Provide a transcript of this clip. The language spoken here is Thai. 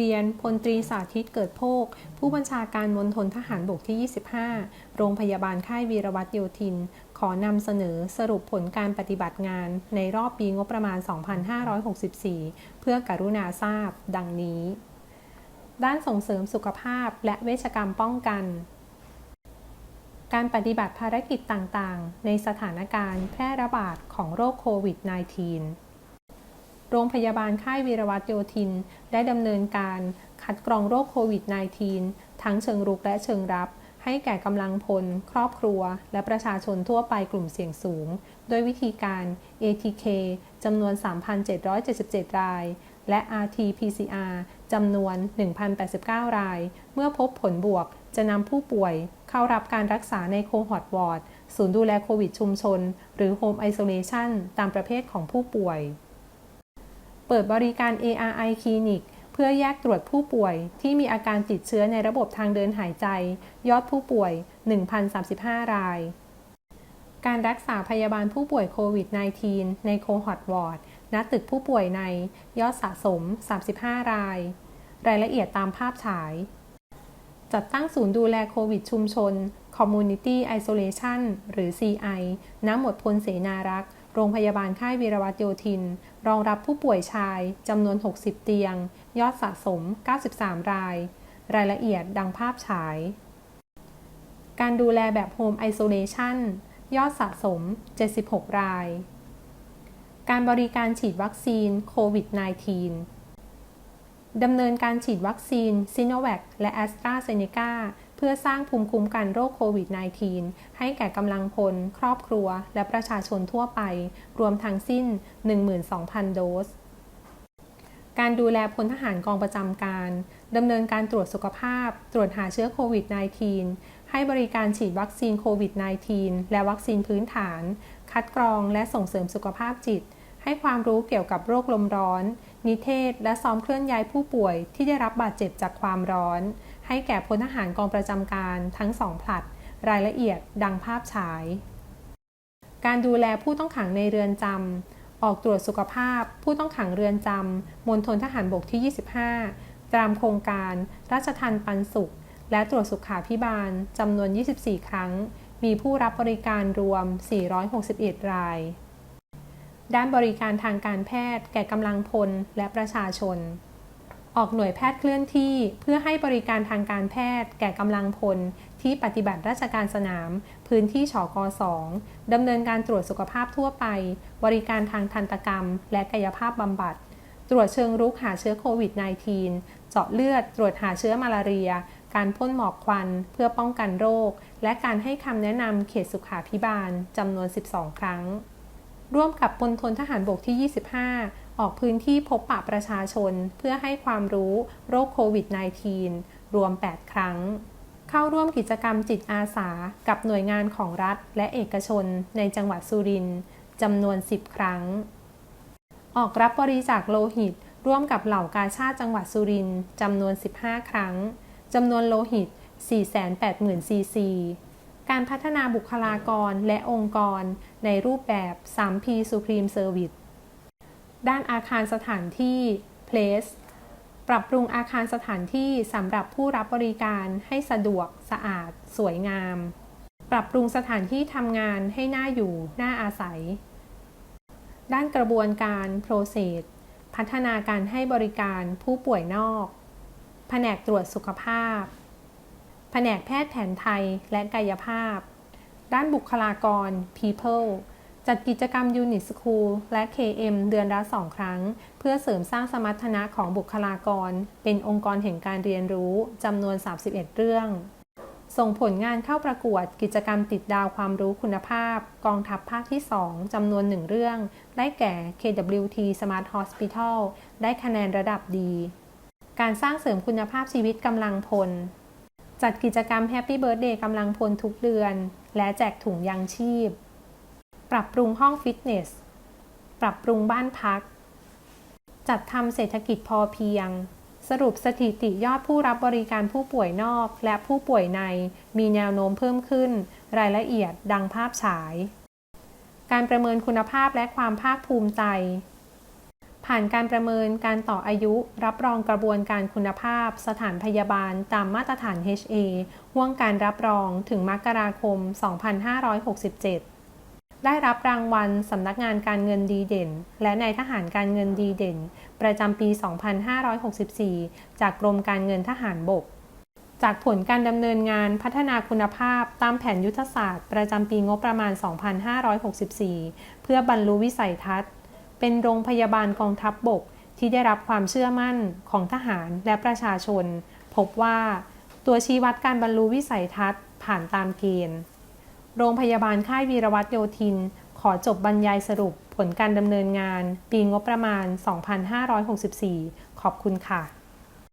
เรียนพลตรีสาธิตเกิดโภค ผู้บัญชาการมณฑลทหารบกที่ 25 โรงพยาบาลค่ายวีรวัตรโยธิน ขอนำเสนอสรุปผลการปฏิบัติงาน ในรอบปีงบประมาณ 2564 เพื่อการุณาทราบ ดังนี้ ด้านส่งเสริมสุขภาพและเวชกรรมป้องกันการปฏิบัติภารกิจต่างๆ ในสถานการณ์แพร่ระบาดของโรคโควิด -19 โรงพยาบาลค่ายวีรวัตโยธิน ได้ดำเนินการคัดกรองโรคโควิด -19 ทั้งเชิงรุกและเชิงรับ ให้แก่กำลังพล ครอบครัว และประชาชนทั่วไปกลุ่มเสี่ยงสูง โดยวิธีการ ATK จำนวน 3,777 ราย และ RT-PCR จำนวน 1,089 ราย เมื่อพบผลบวกจะนำผู้ป่วยเข้ารับการรักษาในโคฮอร์ดวอร์ด ศูนย์ดูแลโควิดชุมชน หรือ Home Isolation ตามประเภทของผู้ป่วย เปิดบริการ ARI คลินิก เพื่อแยกตรวจผู้ป่วย ที่มีอาการติดเชื้อในระบบทางเดินหายใจ ยอดผู้ป่วย 1,035 ราย การรักษาพยาบาลผู้ป่วยโควิด -19 ในโคฮอร์ดวอร์ดณตึกผู้ป่วยในยอดสะสม 35 ราย รายละเอียดตามภาพฉาย จัดตั้งศูนย์ดูแลโควิดชุมชน Community Isolation หรือ CI ณหมวดพลเสนารักษ์ โรงพยาบาลค่ายวีรวัตโยธิน รองรับผู้ป่วยชายจำนวน 60 เตียง ยอดสะสม 93 ราย รายละเอียดดังภาพฉาย การดูแลแบบ Home Isolation ยอดสะสม 76 ราย การบริการฉีดวัคซีนโควิด -19 ดำเนินการฉีดวัคซีนซิโนแวคและแอสตราเซเนกา เพื่อสร้างภูมิคุ้มกันโรคโควิด -19 ให้แก่กำลังพล ครอบครัว และประชาชนทั่วไป รวมทั้งสิ้น 12,000 โดส การดูแลพลทหารกองประจำการดำเนินการตรวจสุขภาพ ตรวจหาเชื้อโควิด -19 ให้บริการฉีดวัคซีนโควิด -19 และวัคซีนพื้นฐาน คัดกรองและส่งเสริมสุขภาพจิต ให้ความรู้เกี่ยวกับโรคลมร้อน นิเทศ และซ้อมเคลื่อนย้ายผู้ป่วยที่ได้รับบาดเจ็บจากความร้อน ให้แก่พลทหารกองประจำการทั้งสองผลัด รายละเอียดดังภาพฉาย การดูแลผู้ต้องขังในเรือนจำออกตรวจสุขภาพ ผู้ต้องขังเรือนจำมณฑลทหารบกที่ 25 ตามโครงการราชทันปันสุข และตรวจสุขาพิบาลจำนวน 24 ครั้ง มีผู้รับบริการรวม 461 ราย ด้านบริการทางการแพทย์แก่กำลังพลและประชาชน ออกหน่วยแพทย์เคลื่อนที่เพื่อให้บริการทางการแพทย์ แก่กำลังพล ที่ปฏิบัติราชการสนาม พื้นที่ชก2ดำเนินการตรวจสุขภาพทั่วไป บริการทางทันตกรรม และกายภาพบำบัด ตรวจเชิงรุกหาเชื้อโควิด -19 เจาะเลือด ตรวจหาเชื้อมาลาเรีย การพ่นหมอกควัน เพื่อป้องกันโรค และการให้คำแนะนำเขตสุขาพิบาลจำนวน 12 ครั้ง ร่วมกับพลทนทหารบกที่ 25 ออกพื้นที่พบปะประชาชนเพื่อให้ความรู้โรคโควิด -19 รวม 8 ครั้ง เข้าร่วมกิจกรรมจิตอาสากับหน่วยงานของรัฐและเอกชนในจังหวัดสุรินทร์จำนวน 10 ครั้ง ออกรับบริจาคโลหิต ร่วมกับเหล่ากาชาติจังหวัดสุรินทร์จำนวน 15 ครั้งจำนวนโลหิต 480,000 ซีซี การพัฒนาบุคลากรและองค์กรในรูปแบบ 3P Supreme Service ด้านอาคารสถานที่ Place ปรับปรุงอาคารสถานที่สำหรับผู้รับบริการให้สะดวก สะอาด สวยงาม ปรับปรุงสถานที่ทำงานให้น่าอยู่ น่าอาศัย ด้านกระบวนการ Process พัฒนาการให้บริการผู้ป่วยนอก แผนกตรวจสุขภาพ แผนกแพทย์แผนไทยและกายภาพ ด้านบุคลากร People จัดกิจกรรม Unit School และ KM เดือนละ2ครั้ง เพื่อเสริมสร้างสมรรถนะของบุคลากร เป็นองค์กรแห่งการเรียนรู้จำนวน 31 เรื่อง ส่งผลงานเข้าประกวดกิจกรรมติดดาวความรู้คุณภาพ กองทัพภาคที่ 2จำนวนหนึ่งเรื่อง ได้แก่ KWT Smart Hospital ได้คะแนนระดับดี การสร้างเสริมคุณภาพชีวิตกำลังพล จัดกิจกรรม Happy Birthday กำลังพลทุกเดือน และแจกถุงยางชีพ ปรับปรุงห้องฟิตเนส ปรับปรุงบ้านพัก จัดทำเศรษฐกิจพอเพียง สรุปสถิติยอดผู้รับบริการผู้ป่วยนอกและผู้ป่วยในมีแนวโน้มเพิ่มขึ้น รายละเอียดดังภาพฉาย การประเมินคุณภาพและความภาคภูมิใจ ผ่านการประเมินการต่ออายุรับรองกระบวนการคุณภาพ สถานพยาบาลตามมาตรฐาน HA ห่วงการรับรองถึงมกราคม 2567 ได้รับรางวัลสำนักงานการเงินดีเด่น และนายทหารการเงินดีเด่น ประจำปี 2564 จากกรมการเงินทหารบก จากผลการดำเนินงานพัฒนาคุณภาพตามแผนยุทธศาสตร์ ประจำปีงบประมาณ 2564 เพื่อบรรลุวิสัยทัศน์ เป็นโรงพยาบาลกองทัพบบกที่ได้รับความเชื่อมั่นของทหารและประชาชน พบว่าตัวชี้วัดการบรรลุวิสัยทัศน์ผ่านตามเกณฑ์ โรงพยาบาลค่ายวีรวัตรโยธิน ขอจบบรรยายสรุปผลการดำเนินงาน ปีงบประมาณ 2564 ขอบคุณค่ะ